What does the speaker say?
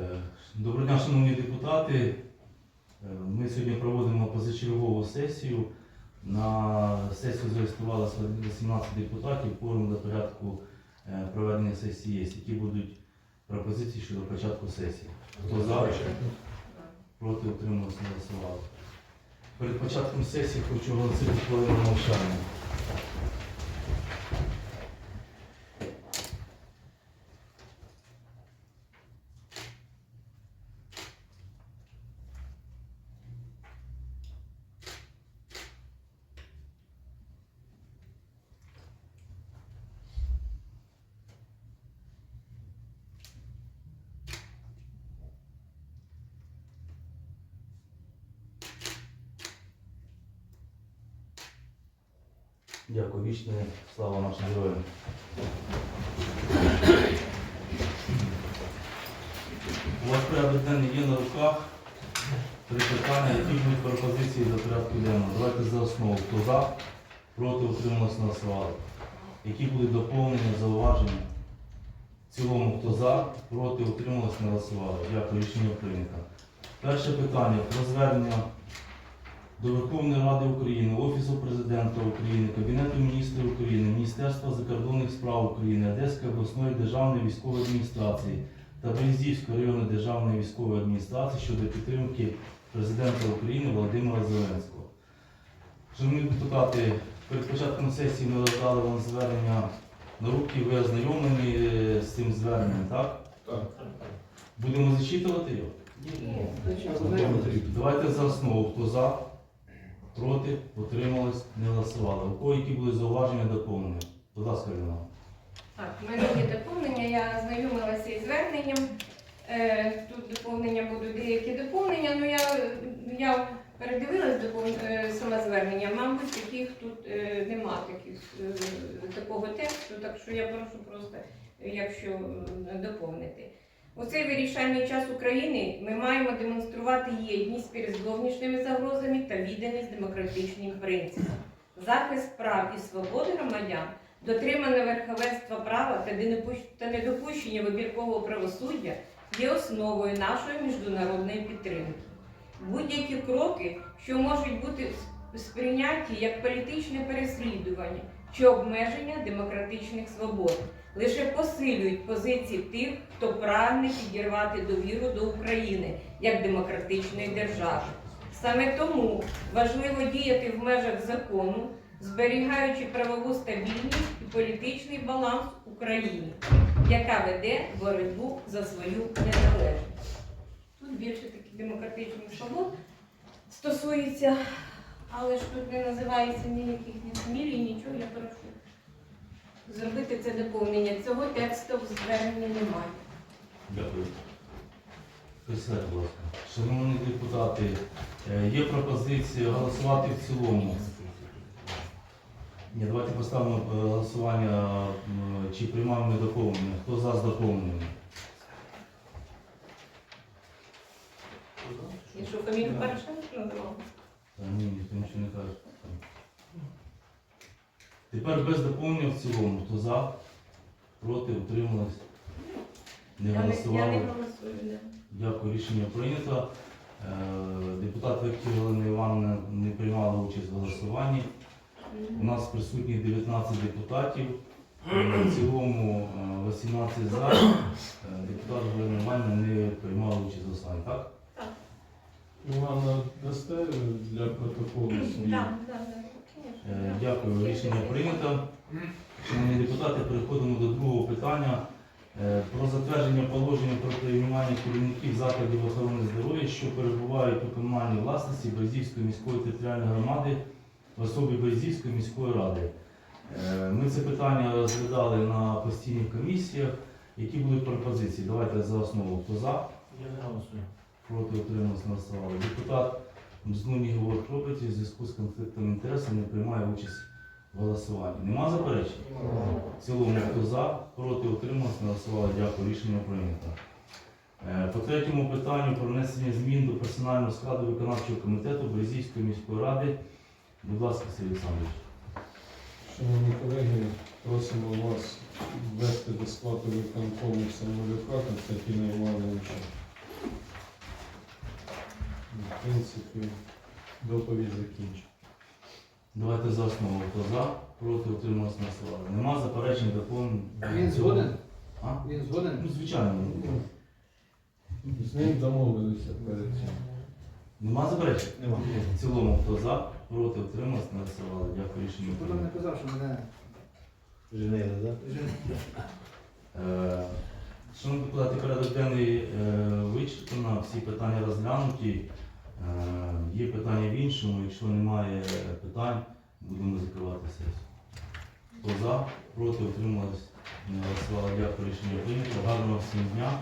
Е, Доброго дня, шановні депутати. Е, Ми сьогодні проводимо позачергову сесію. На сесію зареєструвалося 18 депутатів. Форум до порядку е, проведення сесії є. Які будуть пропозиції щодо початку сесії? Хто за? Проти утрималися не голосували. Перед початком сесії хочу оголосити хвилину мовчання. Дякую, вічне слава нашим героям. У вас порядок є на руках. Три питання, які будуть пропозиції до порядку денного. Давайте за основу. Хто за, проти утрималось голосували. Які будуть доповнення, зауваження? В цілому, хто за, проти утрималось не голосували. Дякую, рішення прийнято. Перше питання про звернення до Верховної Ради України, Офісу Президента України, Кабінету міністрів України, Міністерства закордонних справ України, Одеської обласної державної військової адміністрації та Березівської районної державної військової адміністрації щодо підтримки президента України Володимира Зеленського. Шановні депутати, перед початком сесії ми роздали вам звернення на руки, ви ознайомлені е, з цим зверненням, так? Так. Будемо зачитувати його? Ні. Давайте за основу. Хто за? Проти? Утримались? Не голосували. У кого які були зауваження доповнення? Будь ласка, Ірина. Так, в мене є доповнення, я знайомилася із зверненням. Е, Тут доповнення будуть деякі доповнення, але я, я передивилась допов- е, саме звернення. Мабуть, таких тут е, нема таких, е, такого тексту, так що я прошу просто, якщо е, доповнити. У цей вирішальний час України ми маємо демонструвати єдність перед зовнішніми загрозами та відданість демократичним принципам. Захист прав і свободи громадян Дотримане верховенства права та та недопущення вибіркового правосуддя є основою нашої міжнародної підтримки. Будь-які кроки, що можуть бути с- сприйняті як політичне переслідування чи обмеження демократичних свобод, лише посилюють позиції тих, хто прагне підірвати довіру до України як демократичної держави. Саме тому важливо діяти в межах закону, зберігаючи правову стабільність і політичний баланс в Україні, яка веде боротьбу за свою незалежність. Тут більше таких демократичних свобод стосується, але ж тут не називається ніяких ні смілі, нічого, я прошу зробити це доповнення. Цього тексту в зверненні немає. Дякую. Будь ласка. Шановні депутати, е, є пропозиція голосувати в цілому. Ні, давайте поставимо е, голосування, м, чи приймаємо ми доповнення. Хто за з доповненням? І що фамілію Порошенка називав? Ні, ніхто нічого не каже. Тепер без доповнення в цілому. Хто за, проти, утрималось, не Я не, я голосували. не голосую. Да. Дякую, рішення прийнято. Е, Депутат Віктор Галина Івановна не приймала участь в голосуванні. У нас присутні 19 депутатів. Е, В цілому е, 18 за. Е, Депутат Галина Івановна не приймала участь в голосуванні, так? Івана дасте для протоколу свій? Так, так, так. Дякую, рішення прийнято. Шановні депутати, переходимо до другого питання. Е, Про затвердження положення про приймання керівників закладів охорони здоров'я, що перебувають у комунальній власності Березівської міської територіальної громади в особі Березівської міської ради. Е, Ми це питання розглядали на постійних комісіях. Які будуть пропозиції? Давайте за основу. Хто за? Я не голосую. Проти утрималися голосували. Депутат Мзлун Ігор Кропець в зв'язку з конфліктом інтересів не приймає участь в голосуванні. Нема заперечень? В цілому хто за, проти утрималися, не голосували. Дякую, рішення прийнято. Е, По третьому питанню про внесення змін до персонального складу виконавчого комітету Березівської міської ради. Будь ласка, Сергій Олександрович. Шановні колеги, просимо вас ввести до складу виконкому Самолюка Константина Івановича В принципі, доповідь закінчена. Давайте за основу. Хто за, проти, утрималися на села. Нема заперечень доповнень. Він згоден? А? Він згоден? Ну, звичайно. З ним домовилися перед цим. Нема заперечень? Нема. В цілому, хто за, проти, утрималися на. Дякую, рішення. Потім не прийнято. казав, що мене Женили, да? Е, Шановні депутати, порядок денний е, вичерпано, всі питання розглянуті. Е, Є питання в іншому. Якщо немає питань, будемо закривати сесію. Хто за, проти, утрималися. Дякую, рішення прийнято. Гарного всім дня.